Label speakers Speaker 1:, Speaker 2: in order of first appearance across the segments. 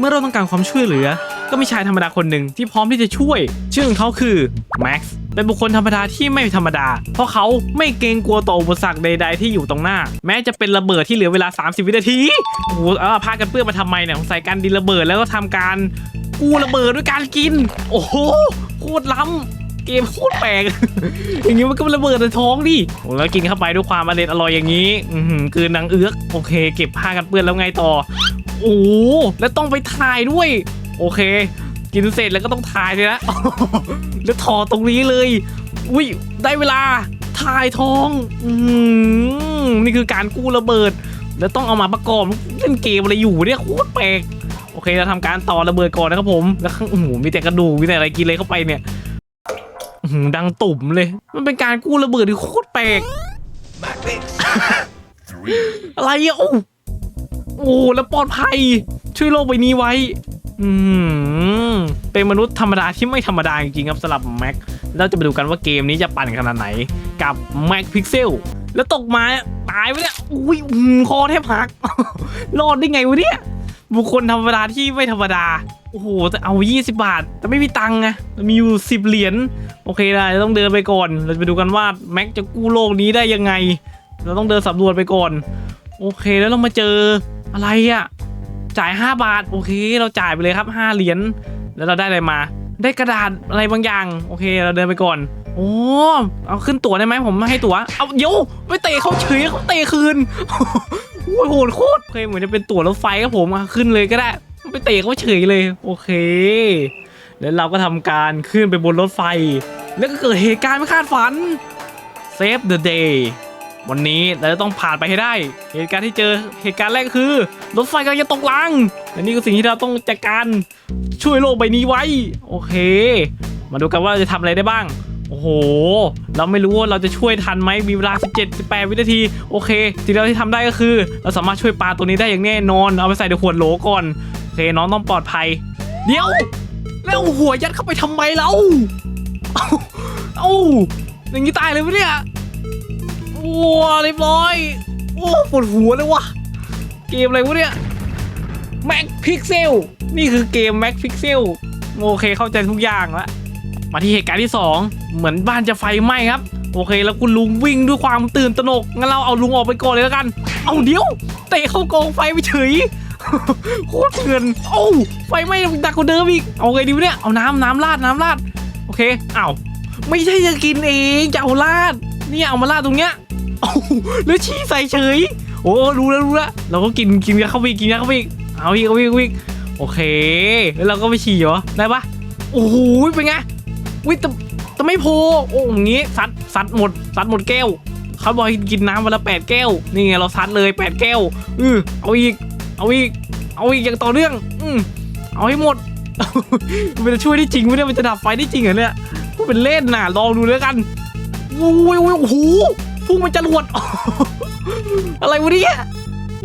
Speaker 1: เมื่อเราต้องการความช่วยเหลือ ก็มีชายธรรมดาคนหนึ่งที่พร้อมที่จะช่วย ชื่อของเขาคือแม็กซ์เป็นบุคคลธรรมดาที่ไม่ธรรมดา เพราะเขาไม่เกรงกลัวต่ออุปสรรคใด ๆ ที่อยู่ตรงหน้า แม้จะเป็นระเบิดที่เหลือเวลา 30 วินาทีโอ้โหเอาผ้ากันเปื้อนมาทำไมเนี่ยใส่การดินระเบิดแล้วก็ทำการกู้ระเบิดด้วยการกิน โอ้โหโคตรล้ำเกมโคตรแปลก อย่างนี้มันก็ระเบิดในท้องดิโอ้แล้วกินเข้าไปด้วยความอร่อยอย่างนี้ อือหือนนังเอื้อก โอเค เก็บผ้ากันเปื้อนแล้วไงต่อ โอ้โหแล้วต้องไปถ่ายด้วย โอเค กินเสร็จแล้วก็ต้องถ่ายเลยนะแล้วถอดตรงนี้เลย อุ้ยได้เวลาถ่ายทองอืมนี่คือการกู้ระเบิด แล้วต้องเอามาประกอบเล่นเกมอะไรอยู่เนี่ยโคตรแปลกโอเคเราทำการต่อระเบิดก่อนนะครับผมแล้วข้างโอ้โหมีแต่กระดูกมีแต่อะไรกินเลยเข้าไปเนี่ยดังตุ่มเลย มันเป็นการกู้ระเบิดที่โคตรแปลกอะไรอะโอ้ โอ้แล้วปลอดภัย ช่วยโลกใบนี้ไว้ อืมเป็นมนุษย์ธรรมดาที่ไม่ธรรมดาจริงๆครับสำหรับแม็กเราจะไปดูกันว่าเกมนี้จะปั่นขนาดไหนกับแม็กพิกเซลแล้วตกมาตายไปเนี่ยอุ้ยคอแทบหัก รอดได้ไงวะเนี่ย บุคคลธรรมดาที่ไม่ธรรมดา โอ้โห แต่เอา 20 บาท แต่ไม่มีตังค์ไงมีอยู่ 10 เหรียญ โอเคได้ต้องเดินไปก่อน เราจะไปดูกันว่าแม็กจะกู้โลกนี้ได้ยังไง เราต้องเดินสำรวจไปก่อน โอเคแล้วเรามาเจออะไรอะจ่าย 5 บาท โอเค เราจ่ายไปเลยครับ 5 เหรียญแล้วเราได้อะไรมา ได้กระดาษอะไรบางอย่าง โอเค เราเดินไปก่อน โอ้เอาขึ้นตั๋วได้ไหมผมไม่ให้ตั๋วเอาเยวไปเตะเขาเฉยเขาเตะคืนโอ้ยโหดโคตรโอเคเหมือนจะเป็นตั๋วรถไฟครับผมขึ้นเลยก็ได้ไปเตะเขาเฉยเลย โอเค แล้วเราก็ทำการขึ้นไปบนรถไฟ แล้วก็เกิดเหตุการณ์ไม่คาดฝัน Save the day วันนี้เราจะต้องผ่านไปให้ได้ เหตุการณ์ที่เจอเหตุการณ์แรกคือรถไฟกำลังจะตกรางและนี่คือสิ่งที่เราต้องจัดการช่วยโลกใบนี้ไว้ โอเค มาดูกันว่าเราจะทำอะไรได้บ้าง โอ้โห เราไม่รู้ว่าเราจะช่วยทันไหมมีเวลา 17 18 วินาที โอเคสิ่งที่เราที่ทำได้ก็คือ เราสามารถช่วยปลาตัวนี้ได้อย่างแน่นอน เอาไปใส่ในขวดโหลก่อนโอเคน้องต้องปลอดภัย เดี๋ยว แล้วหัวยัดเข้าไปทำไมเราเอ้าเอ้าอย่างนี้ตายเลยวะเนี่ย โอ้เรียบร้อย โอ้ปวดหัวเลยวะเกมอะไรวะเนี่ย Mac Pixel นี่คือเกม Mac Pixel โอเคเข้าใจทุกอย่างละมาที่เหตุการณ์ที่ 2 เหมือนบ้านจะไฟไหม้ครับ โอเค แล้วคุณลุงวิ่งด้วยความตื่นตระหนกงั้นเราเอาลุงออกไปก่อนเลยแล้วกัน เอาเดี๋ยวเตะเข้ากองไฟไปเฉยโคตรเถื่อนโอ้ไฟไหม้ดักกว่าเดิมอีกเอาไงดีวะเนี่ยเอาน้ำน้ำราดน้ำราดโอเคเอ้าไม่ใช่จะกินเองจะเอาราดนี่เอามาราดตรงเนี้ย โอ้าแล้วชี้ใส่เฉย โอ้รู้แล้วรู้แล้วเราก็กินกินกันเข้าไปอีกกินกันเข้าไปอีกเอาอีกเอาอีกเอาอีกโอเค แล้วเราก็ไปฉี่เหรอได้ปะโอ้โหเป็นไงวิแต่แต่ไม่โพโอ้อย่างงี้ซัดซัดหมดซัดหมดแก้วเขาบอกกินน้ำวันละแปดแก้วนี่ไงเราซัดเลยแปดแก้วอือเอาอีกเอาอีกเอาอีกอย่างต่อเนื่อง อืมเอาให้หมดมันจะช่วยได้จริงไหมเนี่ยมันจะดับไฟได้จริงเหรอเนี่ยพูดเป็นเล่นน่ะลองดูแล้วกันโอ้ยโอ้โห พุ่งมันจะรวด อะไรวะเนี่ย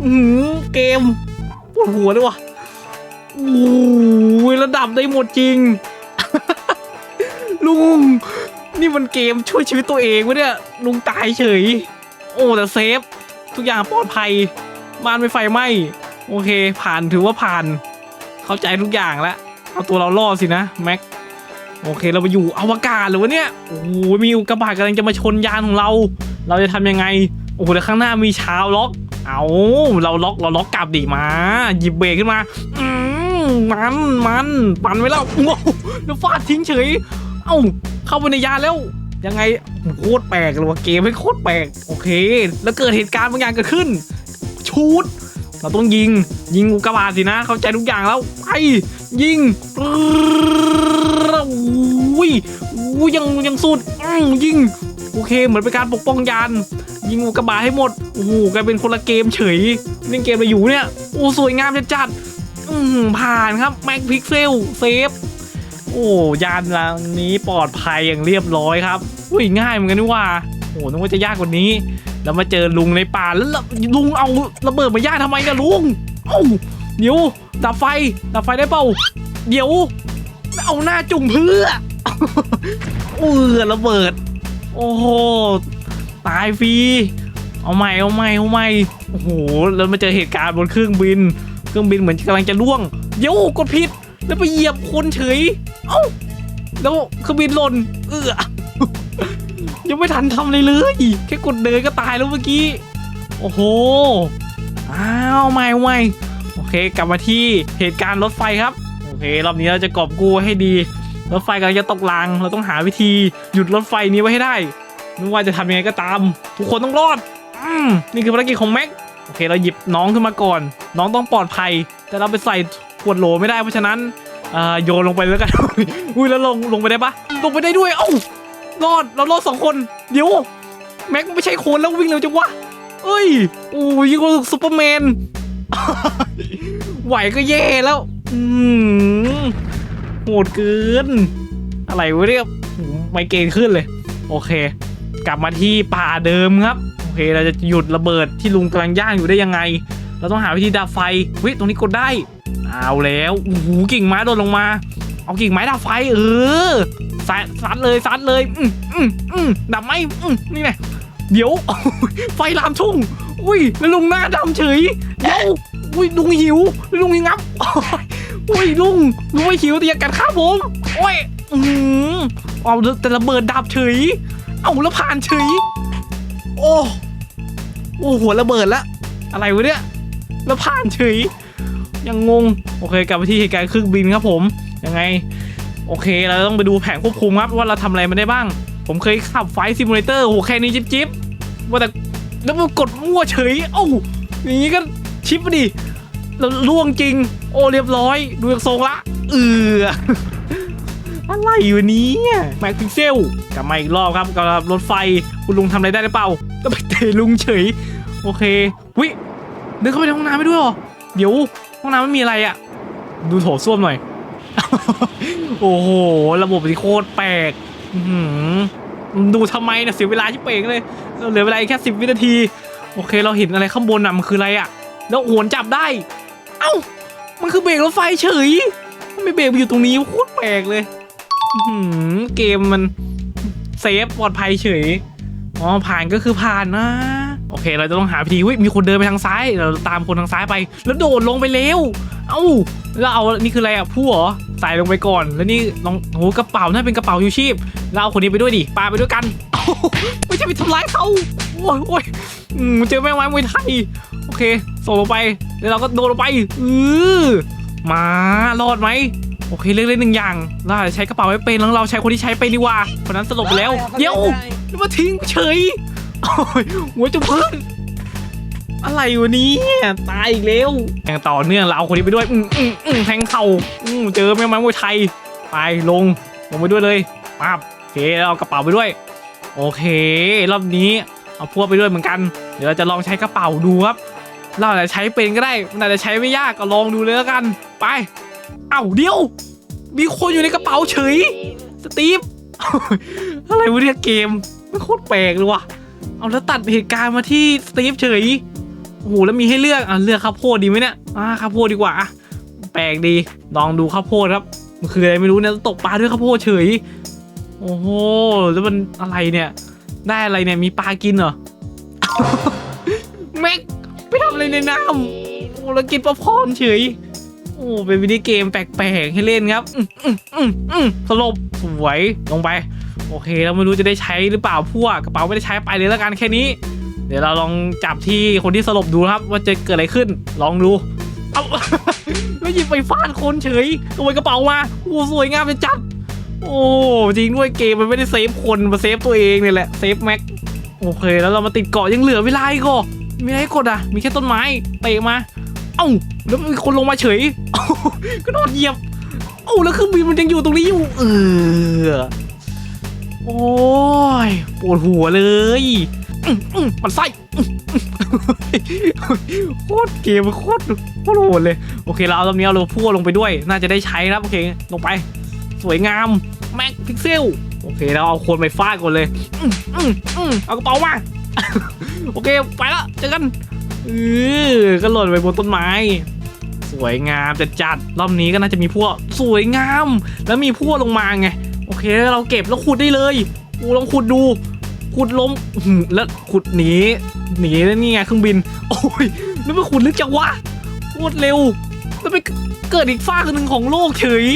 Speaker 1: อือหือเกมปวดหัวเลยวะโอ้ยระดับได้หมดจริง ลุง นี่มันเกมช่วยชีวิตตัวเองวะเนี่ย ลุงตายเฉย โอ้แต่เซฟ ทุกอย่างปลอดภัยบ้านไม่ไฟไหม้โอเค ผ่านถือว่าผ่าน เข้าใจทุกอย่างแล้วเอาตัวเรารอดสินะแม็กโอเคเราไปอยู่อวกาศเลยวะเนี่ยโอ้โหมีอุกกาบาตกำลังจะมาชนยานของเรา เราจะทำยังไง โอ้โหแต่ข้างหน้ามีชาวล็อก เอาเราล็อกเราล็อกกลับดิมา หยิบเบรกขึ้นมา อืมมันมันปั่นไว้แล้วโอ้โหแล้วฟาดทิ้งเฉย เอ้าเข้าไปในยาแล้วยังไงโคตรแปลกเลยว่ะเกมไม่โคตรแปลกโอเค แล้วเกิดเหตุการณ์บางอย่างเกิดขึ้น ชูดเราต้องยิง ยิงอุกาบาตสินะ เข้าใจทุกอย่างแล้วไปยิงอุ้ยอุ้ยยังยังสุดอืยิง โอเค เหมือนเป็นการปกป้องยานยิงอุกกาบาตให้หมดโอ้โหกลายเป็นคนละเกมเฉยเล่นเกมอะไรอยู่เนี่ยโอ้สวยงามจัดจัดๆอื้อหือผ่านครับแม็กพิกเซลเซฟโอ้ยานลำนี้ปลอดภัยอย่างเรียบร้อยครับอุ้ยง่ายเหมือนกันนี่ว่าโอ้นึกว่าจะยากกว่านี้ แล้วมาเจอลุงในป่าแล้วลุงเอาระเบิดมาย่าทำไมเนี่ยลุงเอ้าเดี๋ยวดับไฟดับไฟได้เปล่าเดี๋ยวเอาหน้าจุ่มเพื่อเออระเบิด โอ้โห ตายฟรี เอาใหม่ เอาใหม่ เอาใหม่ โอ้โห แล้วมาเจอเหตุการณ์บนเครื่องบิน เครื่องบินเหมือนกำลังจะล่วง เดี๋ยวกดผิด แล้วไปเหยียบคนเฉย เอ้า แล้วเครื่องบินหล่น เออยังไม่ทันทำเลยเลย แค่กดเดินก็ตายแล้วเมื่อกี้ โอ้โห อ้าวไม่ไม่โอเค กลับมาที่เหตุการณ์รถไฟครับ โอเค รอบนี้เราจะกอบกู้ให้ดี รถไฟกำลังจะตกราง เราต้องหาวิธีหยุดรถไฟนี้ไว้ให้ได้ ไม่ว่าจะทำยังไงก็ตาม ทุกคนต้องรอดอืมนี่คือภารกิจของแม็ก โอเค เราหยิบน้องขึ้นมาก่อน น้องต้องปลอดภัย แต่เราไปใส่ขวดโหลไม่ได้ เพราะฉะนั้นเอ่อโยนลงไปแล้วกัน อุ้ยแล้วลงลงไปได้ปะลงไปได้ด้วย เอ้ารอด เรารอดสองคน เดี๋ยว แม็กไม่ใช่คนแล้ววิ่งเร็วจังวะเอ้ยโอ้ยยิ่งกว่าซูเปอร์แมน ไหวก็แย่แล้ว อืม โหดเกิน อะไรวะเนี่ยไม่เกรนขึ้นเลย โอเค กลับมาที่ป่าเดิมครับ โอเค เราจะหยุดระเบิดที่ลุงกำลังย่างอยู่ได้ยังไง เราต้องหาวิธีดับไฟวิตรงนี้กดได้ เอาแล้วโอ้โหกิ่งไม้โดนลงมา เอากิ่งไม้ดับไฟเออซัดซัดเลยซัดเลยอืมอืมอืมดับไหมอืมนี่ไงเดี๋ยว ไฟลามทุ่ง อุ้ยแล้วลุงหน้าดำเฉยเดี๋ยวอุ้ยลุงหิวล้วลุงงับ อุ้ยลุงลุงไม่หิวแต่อยากกัดข้าวผมโอ้ยอืมเอาแต่ระเบิดดับเฉย เอาแล้วผ่านเฉย โอ้โอ้หัวระเบิดละ อะไรวะเนี่ยแล้วผ่านเฉย ยังงง โอเคกลับไปที่เหตุการณ์เครื่องบินครับผม ยังไง โอเค เราต้องไปดูแผนควบคุมครับ ว่าเราทำอะไรมันได้บ้าง ผมเคยขับไฟซิมูเลเตอร์โหแค่นี้จิ๊บจิ๊บว่าแต่แล้วมันกดมั่วเฉย เอ้าอย่างนี้ก็ชิปดิ แล้วล่วงจริง โอ้เรียบร้อย ดูจากทรงละ เอออะไรอยู่นี้แม็กพิกเซลกลับมาอีกรอบครับกับรถไฟคุณลุงทำอะไรได้หรือเปล่าก็ไปเตะลุงเฉย โอเควิเดินเข้าไปในห้องน้ำไปด้วยหรอ เดี๋ยวห้องน้ำไม่มีอะไรอะดูโถส้วมหน่อย โอ้โห ระบบที่โคตรแปลกดูทำไมเนี่ยเสียเวลาชิบเป่งเลยเหลือเวลาแค่สิบวินาที โอเคเราเห็นอะไรข้างบนน่ะมันคืออะไรอะแล้วโหนจับได้ เอ้า มันคือเบรกรถไฟเฉยทำไมเบรกอยู่ตรงนี้โคตรแปลกเลยหืเกมมันเซฟปลอดภัยเฉย อ๋อผ่านก็คือผ่านนะ โอเค เราจะต้องหาวิธีเฮ้ยมีคนเดินไปทางซ้าย เราตามคนทางซ้ายไป แล้วโดดลงไปเร็ว เอ้า แล้วเอา นี่คืออะไรอะผู้เหรอใส่ลงไปก่อน แล้วนี่ลองโหกระเป๋าน่าเป็นกระเป๋ายูชีพแล้วเอาคนนี้ไปด้วยดิปาไปด้วยกัน ไม่ใช่ไปทำร้ายเขาโอ้ยโอ้ยอืมเจอแม่ไม้มวยไทย โอเค ส่งลงไป แล้วเราก็โดดลงไปอือมารอดไหมโอเคเลือกได้หนึ่งอย่างเราอาจจะใช้กระเป๋าไม่เป็นแล้วเราใช้คนที่ใช้เป็นดีกว่าคนนั้นสลบไปแล้วเดี๋ยวแล้วมาทิ้งเฉยโอ้ยหัวจุกเพิ่นอะไรวะเนี้ตายอีกแล้วอย่างต่อเนื่องเราเอาคนนี้ไปด้วยอืมอืมอืมแทงเข่าอืมเจอแม่ไม้มวยไทยไปลงลงไปด้วยเลยปั๊บโอเคแล้วเอากระเป๋าไปด้วย โอเค รอบนี้เอาพวกไปด้วยเหมือนกัน เดี๋ยวเราจะลองใช้กระเป๋าดูครับ เราอาจจะใช้เป็นก็ได้มันอาจจะใช้ไม่ยากก็ลองดูเลยแล้วกัน ไป เอ้าเดี๋ยว มีคนอยู่ในกระเป๋าเฉย สตีฟ อะไรวะเนี่ยเกมมันโคตรแปลกเลยว่ะ เอาแล้วตัดเหตุการณ์มาที่สตีฟเฉย โอ้โหแล้วมีให้เลือก อะเลือกข้าวโพดดีไหมเนี่ย อ่าข้าวโพดดีกว่าอะแปลกดี ลองดูข้าวโพดครับ มันคืออะไรไม่รู้เนี่ยตกปลาด้วยข้าวโพดเฉย โอ้โห แล้วมันอะไรเนี่ย ได้อะไรเนี่ย มีปลากินเหรอ อะไรในน้ำโอ้แล้วกินปลาพรเฉย โอ้เป็นวิดีเกมแปลกๆให้เล่นครับอืมอืมอืมอืมสลบสวยลงไป โอเคแล้วไม่รู้จะได้ใช้หรือเปล่าพวกกระเป๋าไม่ได้ใช้ไปเลยแล้วกันแค่นี้ เดี๋ยวเราลองจับที่คนที่สลบดูครับ ว่าจะเกิดอะไรขึ้น ลองดู เอาแล้วหยิบไปฟาดคนเฉยขโมยกระเป๋ามาโอ้สวยงามเป็นจัด โอ้จริงด้วยเกมมันไม่ได้เซฟคนมาเซฟตัวเองเนี่ยแหละเซฟแม็กโอเคแล้วเรามาติดเกาะยังเหลือเวลาอีกเหรอ มีอะไรให้กดอะ มีแค่ต้นไม้เตะมา เอ้าแล้วมีคนลงมาเฉยก็โดนเหยียบเอ้าแล้วเครื่องบินมันยังอยู่ตรงนี้อยู่ เออโอ้ยปวดหัวเลยอื้ออื้อมันไส้โคตรเกมโคตรโคตรโหดเลย โอเค เราเอาตรงนี้เราพ่วลงไปด้วย น่าจะได้ใช้นะครับโอเคลงไป สวยงามแม็กพิกเซลโอเคเราเอาคนไปฟาดก่อนเลยอื้ออื้ออื้อเอากระเป๋ามา โอเคไปละเจอกันเออก็หล่นไปบนต้นไม้ สวยงามจัดจัดรอบนี้ก็น่าจะมีพวกสวยงาม แล้วมีพวกลงมาไง โอเคเราเก็บแล้วขุดได้เลยกูลองขุดดูขุดล้มอื้อหือแล้วขุดหนีหนีแล้วนี่ไงเครื่องบิน โอ้ยแล้วไปขุดลึกจังวะโคตรเร็วแล้วไปเกิดอีกฟากหนึ่งของโลกเฉย